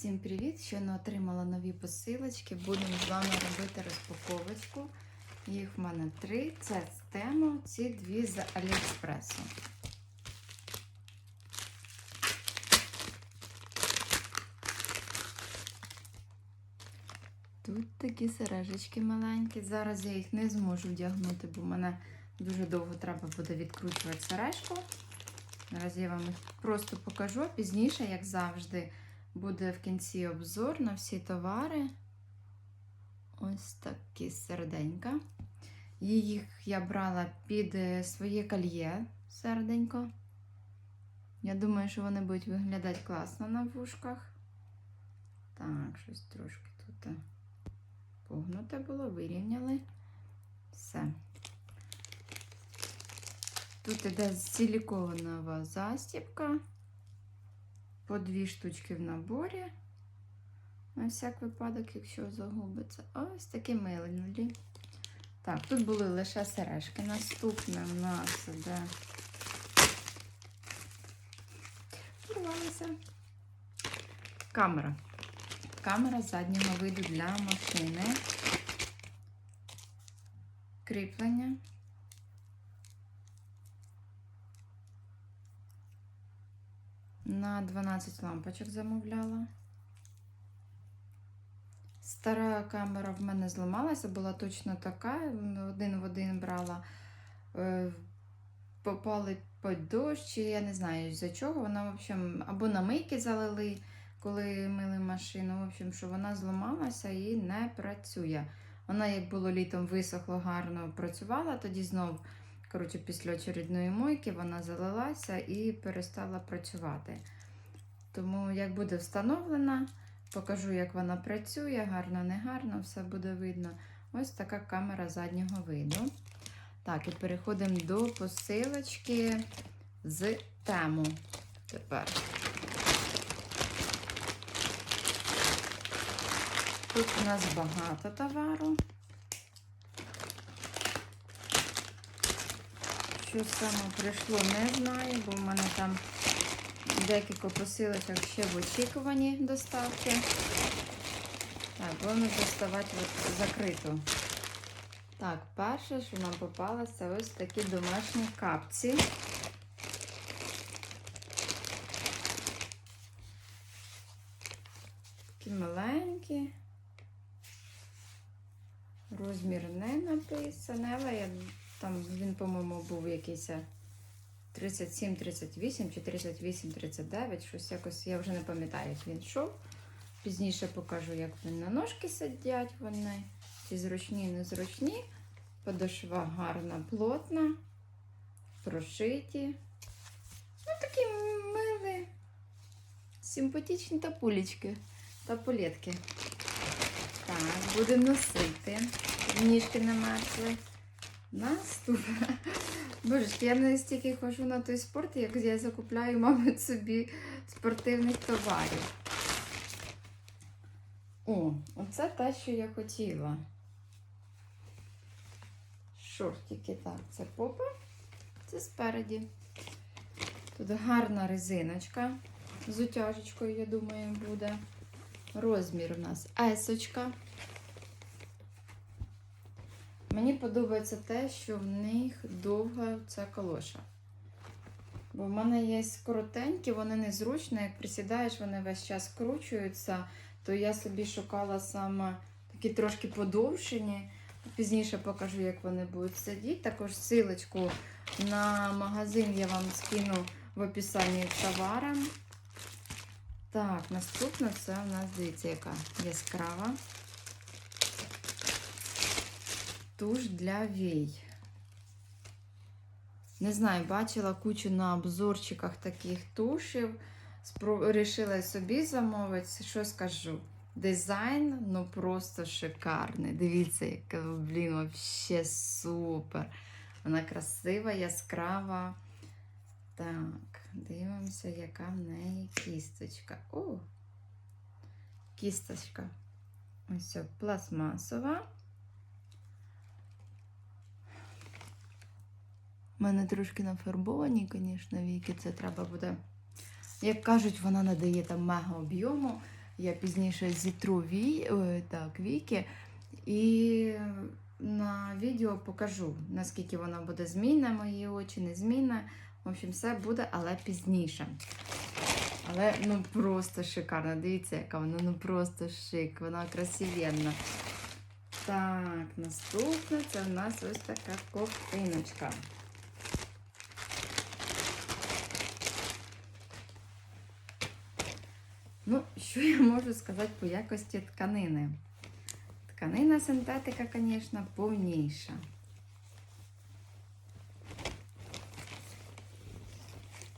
Всім привіт! Щойно отримала нові посилочки. Будемо з вами робити розпаковочку. Їх в мене три. Це з тему, ці дві з Аліекспресу. Тут такі сережечки маленькі. Зараз я їх не зможу вдягнути, бо мене дуже довго треба буде відкручувати сережку. Зараз я вам їх просто покажу. Пізніше, як завжди, буде в кінці обзор на всі товари. Ось такі серденька. Їх я брала під е, своє кольє серденько. Я думаю, що вони будуть виглядати класно на вушках. Так, щось трошки тут е, погнуте було, вирівняли. Все. Тут іде силіконова застібка. По дві штучки в наборі. На всяк випадок, якщо загубиться. Ось такі милі. Так, тут були лише сережки. Наступне у нас іде. Порвалася. Камера. Камера заднього виду для машини. Кріплення. На 12 лампочок замовляла. Стара камера в мене зламалася, була точно така. Один в один брала, Е, попали під дощ, я не знаю за чого. Вона, в общем, або на мийки залили, коли мили машину. В общем, що вона зламалася і не працює. Вона, як було літом, висохло, гарно працювала, тоді знов. Коротше, після очередної мойки вона залилася і перестала працювати. Тому, як буде встановлена, покажу, як вона працює, гарно, не гарно, все буде видно. Ось така камера заднього виду. Так, і переходимо до посилочки з тему. Тепер. Тут у нас багато товару. Що саме прийшло, не знаю, бо в мене там декілька посилочок ще в очікуванні доставки. Так, будемо доставати от закриту. Так, перше, що нам попалося, це ось такі домашні капці. Такі маленькі. Розмір не написаний, але я, там він, по-моєму, був якийсь 37, 38 чи 38, 39, щось якось, я вже не пам'ятаю, як він йшов. Пізніше покажу, як вони на ножки сидять вони. Ці зручні, незручні. Подошва гарна, плотна, прошиті. Ну, такі милі, симпатичні тапулечки, тапулетки. Так, будемо носити. Ніжки не мерзли. Боже, я не стільки хожу на той спорт, як я закупляю, мабуть, собі спортивних товарів. О, оце те, що я хотіла. Шортики, так, це попа, це спереді. Тут гарна резиночка з утяжечкою, я думаю, буде. Розмір у нас есочка. Мені подобається те, що в них довга ця колоша. Бо в мене є коротенькі, вони незручні. Як присідаєш, вони весь час скручуються, то я собі шукала саме такі трошки подовшені. Пізніше покажу, як вони будуть сидіти. Також силочку на магазин я вам скину в описанні товара. Так, наступна це у нас, дивіться, яка яскрава. Туш для вій. Не знаю, бачила кучу на обзорчиках таких тушів. Рішила собі замовити. Що скажу? Дизайн, ну просто шикарний. Дивіться, яка, блін, вообще супер. Вона красива, яскрава. Так, дивимося, яка в неї кісточка. О! Кісточка. Ось пластмасова. У мене трошки нафарбовані, звісно, віки. Це треба буде. Як кажуть, вона надає там мега об'єму. я пізніше зітру ві... так, віки. І на відео покажу, наскільки вона буде змінна, мої очі, не змінна. В общем, все буде, але пізніше. Але ну просто шикарно. Дивіться, яка вона ну просто шик, вона красивенна. Так, наступне це в нас ось така ковтиночка. Ну, що я можу сказати по якості тканини? Тканина синтетика, звісно, повніша.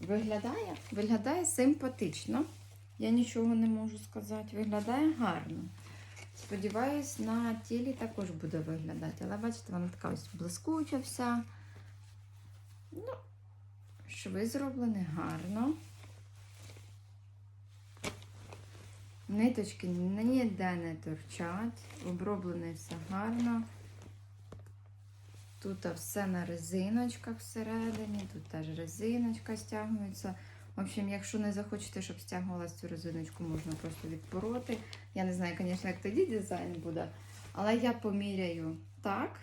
Виглядає, виглядає симпатично. Я нічого не можу сказати. Виглядає гарно. Сподіваюсь, на тілі також буде виглядати. Але бачите, вона така ось блискуча вся. Ну, шви зроблені гарно. Ниточки ніде не торчать, оброблене все гарно. Тут все на резиночках всередині, тут теж резиночка стягується. В общем, якщо не захочете, щоб стягувалася цю резиночку, можна просто відпороти. Я не знаю, звісно, як тоді дизайн буде, але я поміряю так.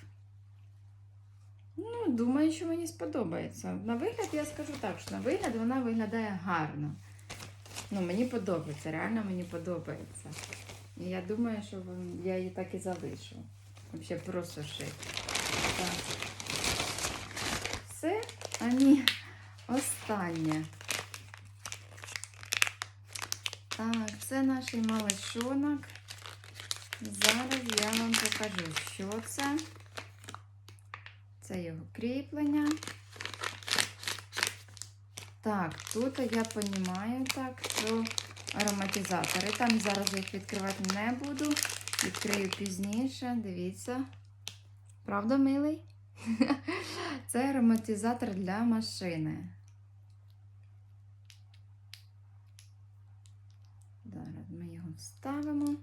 Ну, думаю, що мені сподобається. На вигляд, я скажу так, що на вигляд вона виглядає гарно. Ну, мені подобається, реально мені подобається. І я думаю, що я її так і залишу. Взагалі просто шик. Так. Все, а ні, останнє. Так, це наш малишонок. Зараз я вам покажу, що це. Це його кріплення. Так, тут я розумію так, що ароматизатори. Там зараз їх відкривати не буду. Відкрию пізніше. Дивіться. Правда, милий? Це ароматизатор для машини. Зараз ми його вставимо.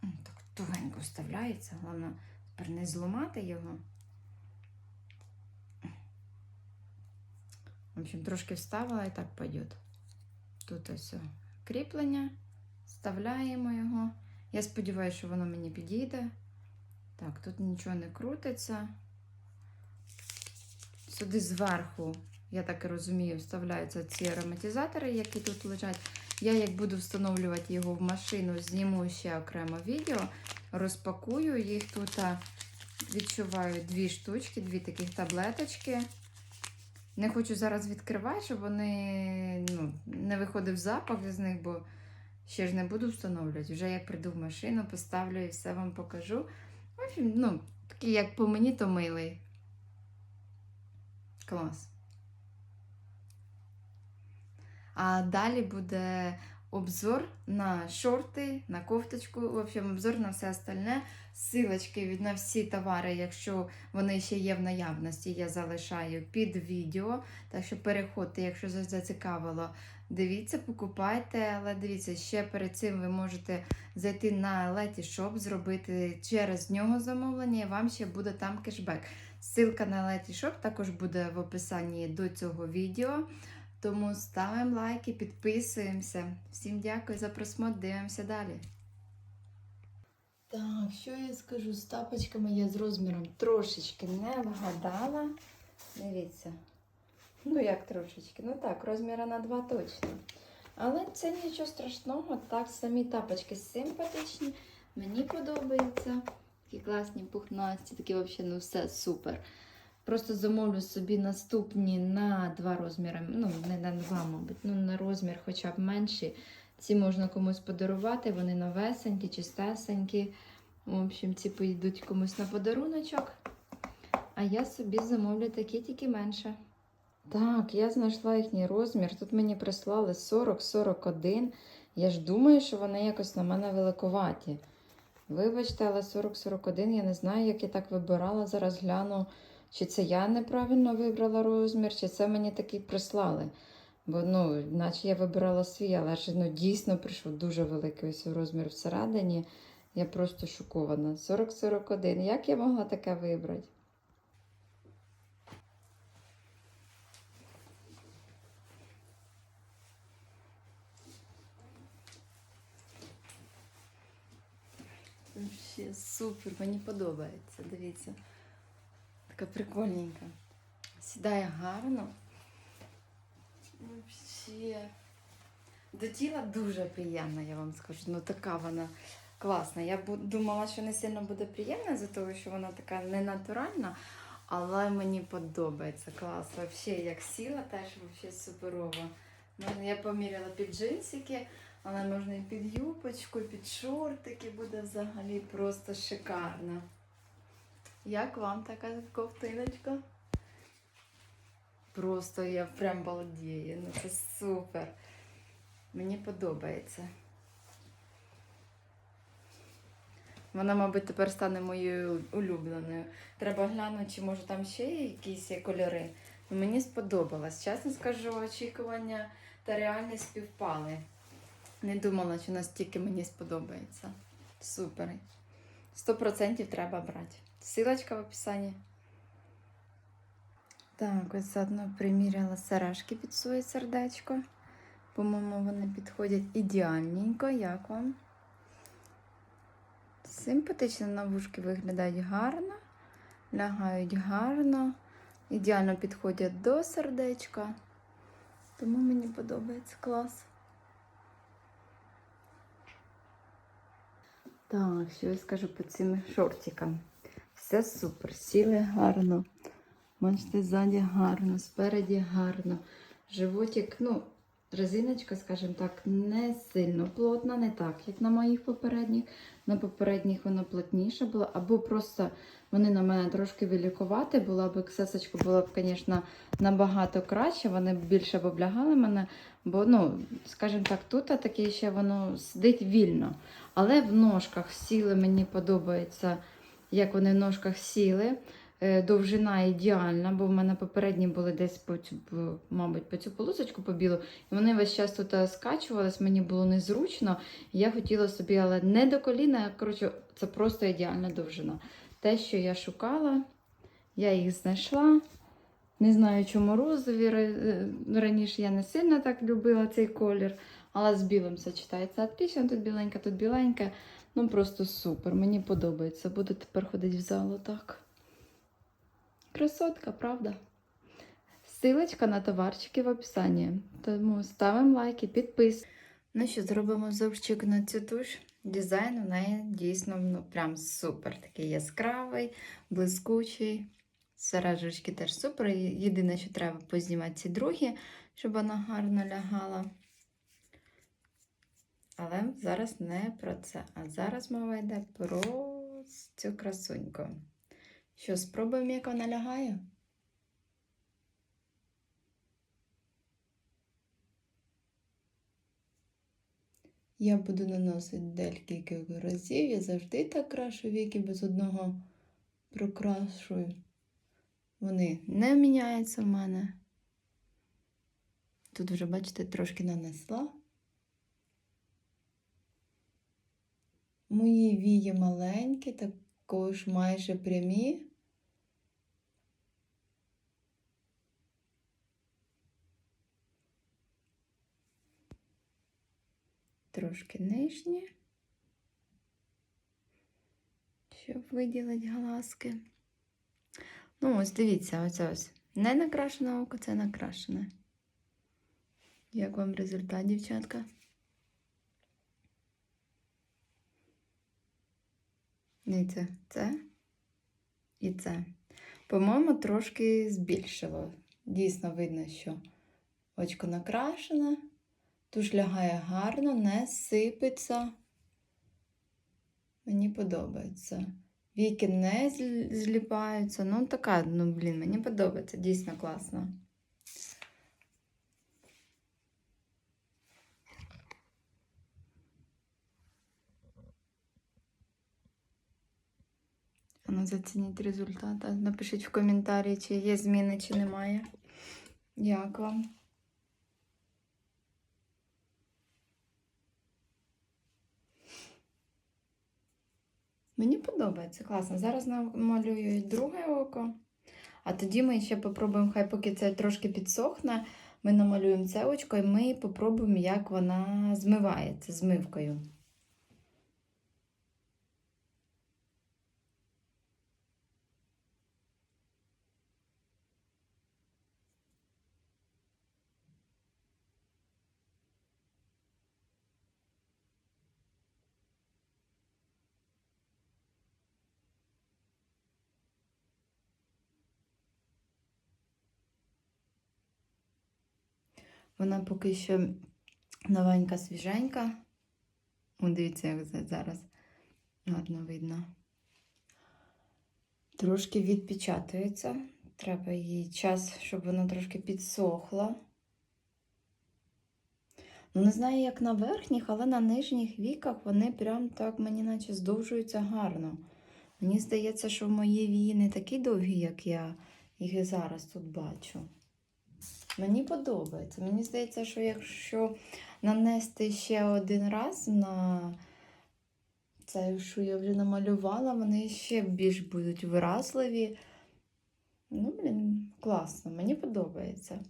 Так тугенько вставляється, головне тепер не зламати його. В общем, трошки вставила і так пойдет. Тут ось кріплення, вставляємо його. Я сподіваюся, що воно мені підійде. Так, тут нічого не крутиться. Сюди зверху, я так і розумію, вставляються ці ароматизатори, які тут лежать. Я як буду встановлювати його в машину, зніму ще окремо відео, розпакую їх тут. Відчуваю дві штучки, дві таких таблеточки. Не хочу зараз відкривати, щоб вони ну, не виходив запах з них, бо ще ж не буду встановлювати. Вже як прийду в машину, поставлю і все вам покажу. В общем, ну, такий, як по мені, то милий. Клас. А далі буде обзор на шорти, на кофточку, в общем, обзор на все остальне. Силочки від на всі товари, якщо вони ще є в наявності, я залишаю під відео. Так що переходьте, якщо зацікавило, дивіться, покупайте. Але дивіться, ще перед цим ви можете зайти на Letysshop, зробити через нього замовлення, і вам ще буде там кешбек. Ссылка на Letysshop також буде в описанні до цього відео. Тому ставимо лайки, підписуємося. Всім дякую за просмотр, дивимося далі. Так, що я скажу з тапочками я з розміром трошечки не вгадала. Дивіться. Ну, як трошечки? Ну так, розміра на 2 точно. Але це нічого страшного. Так, самі тапочки симпатичні. Мені подобаються. Такі класні, пухнасті, такі взагалі, ну все супер. Просто замовлю собі наступні на два розміри. Ну, не на два, мабуть, ну на розмір хоча б менший. Ці можна комусь подарувати, вони новесенькі, чистесенькі. В общем, ці поїдуть комусь на подаруночок. А я собі замовлю такі тільки менше. Так, я знайшла їхній розмір. Тут мені прислали 40-41. Я ж думаю, що вони якось на мене великоваті. Вибачте, але 40-41, я не знаю, як я так вибирала. Зараз гляну, чи це я неправильно вибрала розмір, чи це мені такий прислали. Бо, ну, наче я вибирала свій, але ж ну, дійсно прийшов дуже великий ось розмір всередині. Я просто шокована. 40-41. Як я могла таке вибрати? Ще супер, мені подобається, дивіться. Така прикольненька. Сідає гарно. Вообще. До тіла дуже приємна, я вам скажу. Ну така вона класна. Я думала, що не сильно буде приємна, за того, що вона така ненатуральна, але мені подобається клас. Вообще, як сіла, теж суперово. Можна, я поміряла під джинсики, але можна і під юбочку, і під шортики буде взагалі просто шикарно. Як вам така ковтиночка? Просто я прям балдію. Ну це супер. Мені подобається. Вона, мабуть, тепер стане моєю улюбленою. Треба глянути, чи може там ще є якісь кольори. Ну, Мені сподобалось. Чесно скажу, очікування та реальність співпали. Не думала, що настільки мені сподобається. Супер. 100% треба брати. Силочка в описанні. Так, ось заодно приміряла сережки під своє сердечко. По-моєму, вони підходять ідеальненько. Як вам? Симпатично на вушки виглядають гарно, лягають гарно, ідеально підходять до сердечка. Тому мені подобається клас. Так, що я скажу по цим шортикам. Все супер, сіли гарно. Бачите, ззаді гарно, спереді гарно. Животик, ну, резиночка, скажімо так, не сильно плотна, не так, як на моїх попередніх. На попередніх вона плотніша була, або просто вони на мене трошки великувати. Була б ксесочка була б, звісно, набагато краще. Вони б більше б облягали мене. Бо, ну, скажімо так, тут таке ще воно сидить вільно. Але в ножках сіли, мені подобається, як вони в ножках сіли. Е, Довжина ідеальна, бо в мене попередні були десь по цю, мабуть, по цю полосочку по білу. І вони весь час тут е, скачувались, мені було незручно. Я хотіла собі, але не до коліна. Коротше, це просто ідеальна довжина. Те, що я шукала, я їх знайшла. Не знаю, чому розові. е, Раніше я не сильно так любила цей колір, але з білим сочетається отлично. Тут біленька, тут біленька. Ну просто супер. Мені подобається. Буду тепер ходити в зал так. Красотка, правда? Силочка на товарчики в описанні. Тому ставимо лайки, підпис. Ну що, зробимо зовчик на цю туш. Дизайн у неї дійсно ну, прям супер. Такий яскравий, блискучий. Сережечки теж супер. Єдине, що треба познімати ці другі, щоб вона гарно лягала. Але зараз не про це. А зараз мова йде про цю красуньку. Що, спробуємо, як вона лягає? Я буду наносити декілька разів. Я завжди так крашу віки без одного прокрашую. Вони не міняються в мене. Тут вже, бачите, трошки нанесла. Мої вії маленькі, також майже прямі. Трошки нижні, щоб виділити глазки. Ну, ось дивіться, ось ось. Не накрашене око, це накрашене. Як вам результат, дівчатка? Дивіться, це і це. По-моєму, трошки збільшило. Дійсно видно, що очко накрашене, туш лягає гарно, не сипеться. Мені подобається. Віки не зліпаються. Ну, така, ну, блін, мені подобається, дійсно класно. Зацініть результат. Напишіть в коментарі, чи є зміни, чи немає. Як вам? Мені подобається, класно. Зараз намалюю друге око. А тоді ми ще попробуємо, хай поки це трошки підсохне, ми намалюємо це очко і ми попробуємо, як вона змивається змивкою. Вона поки що новенька, свіженька. О, дивіться, як зараз гарно видно. Трошки відпечатується. Треба їй час, щоб вона трошки підсохла. Ну, не знаю, як на верхніх, але на нижніх віках вони прям так мені наче здовжуються гарно. Мені здається, що мої вії не такі довгі, як я їх і зараз тут бачу. Мені подобається. Мені здається, що якщо нанести ще один раз на це, що я вже намалювала, вони ще більш будуть виразливі. Ну, блін, класно, мені подобається.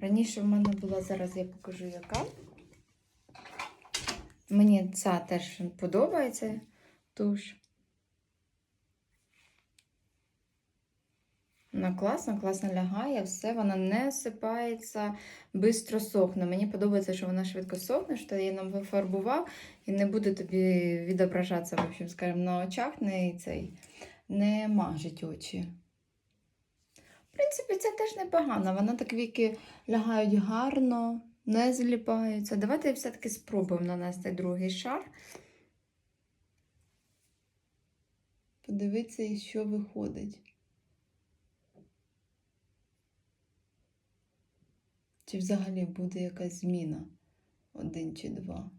Раніше в мене була, зараз я покажу яка. Мені ця теж подобається туш. Вона класно, класно лягає, все, вона не осипається, швидко сохне. Мені подобається, що вона швидко сохне, що ти її нам вифарбував і не буде тобі відображатися, в общем, скажімо, на очах, не, цей, не мажить очі. В принципі, це теж непогано. Вона так віки лягають гарно, не зліпаються. Давайте все-таки спробуємо нанести другий шар. Подивитися, що виходить. Чи взагалі буде якась зміна? Один чи два.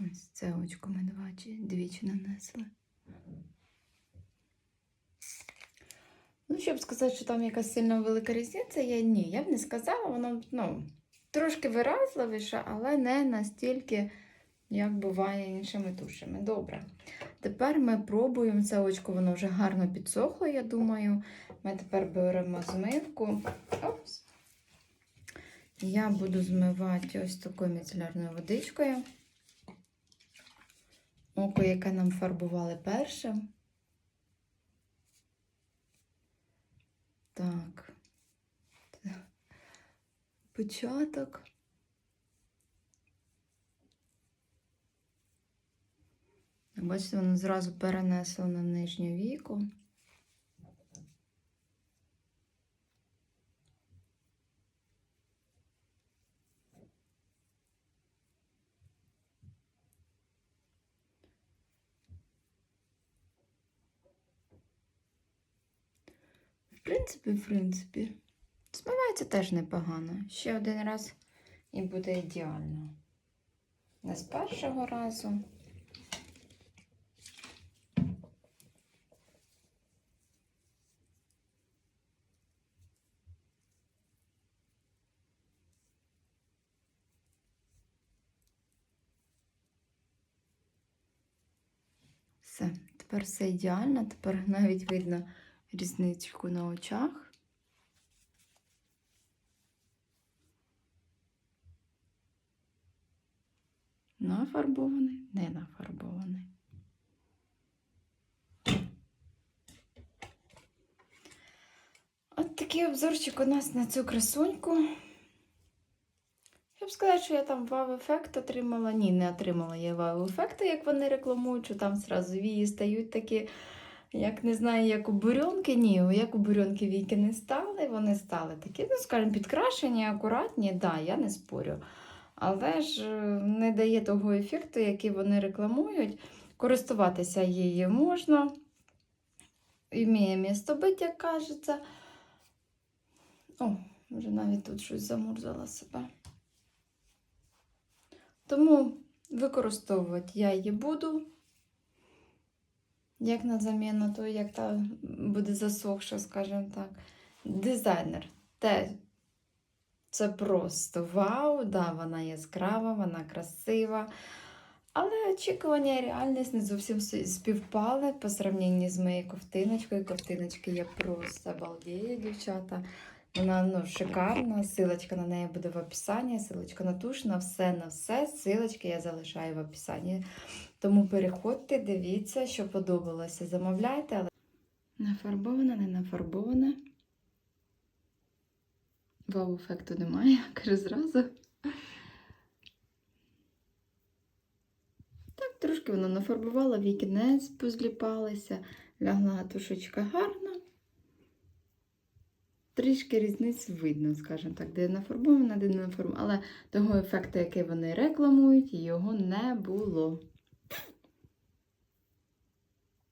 Ось це очко ми двічі, двічі нанесли. Ну, щоб сказати, що там якась сильно велика різниця, я ні, я б не сказала, воно ну, трошки виразливіше, але не настільки, як буває іншими тушами. Добре. Тепер ми пробуємо це очко, воно вже гарно підсохло, я думаю. Ми тепер беремо змивку. Опс. Я буду змивати ось такою міцелярною водичкою. Око, яке нам фарбували першим. Так. Початок. Бачите, воно зразу перенесло на нижнє віко. Принципі, в принципі, змивається теж непогано. Ще один раз і буде ідеально. Не з першого разу. Все, тепер все ідеально, тепер навіть видно різничку на очах. Нафарбований, не нафарбований. От такий обзорчик у нас на цю красуньку. Щоб сказати, що я там вау-ефект отримала. Ні, не отримала я вау-ефекту, як вони рекламують, що там зразу вії стають такі, як не знаю, як у бурьонки. Ні, як у бурьонки віки не стали, вони стали такі, ну, скажімо, підкрашені, акуратні, да, я не спорю. Але ж е, не дає того ефекту, який вони рекламують. Користуватися її можна. Ім'є місто бить, як кажеться. О, вже навіть тут щось замурзала себе. Тому використовувати я її буду. Як на заміну, то як та буде засохша, скажімо так. Дизайнер. Те, це просто вау, да, вона яскрава, вона красива. Але очікування і реальність не зовсім співпали по сравненні з моєю ковтиночкою. Ковтиночки я просто обалдію, дівчата. Вона ну, шикарна. Силочка на неї буде в описанні, силочка на туш, на все, на все. Силочки я залишаю в описанні. Тому переходьте, дивіться, що подобалося. Замовляйте, але нафарбована, не нафарбована. Вау-ефекту немає, кажу зразу. Так, трошки вона нафарбувала, вікінець позліпалися, лягла тушечка гарно. Трішки різниць видно, скажімо так, де нафарбована, де не нафарбована. Але того ефекту, який вони рекламують, його не було.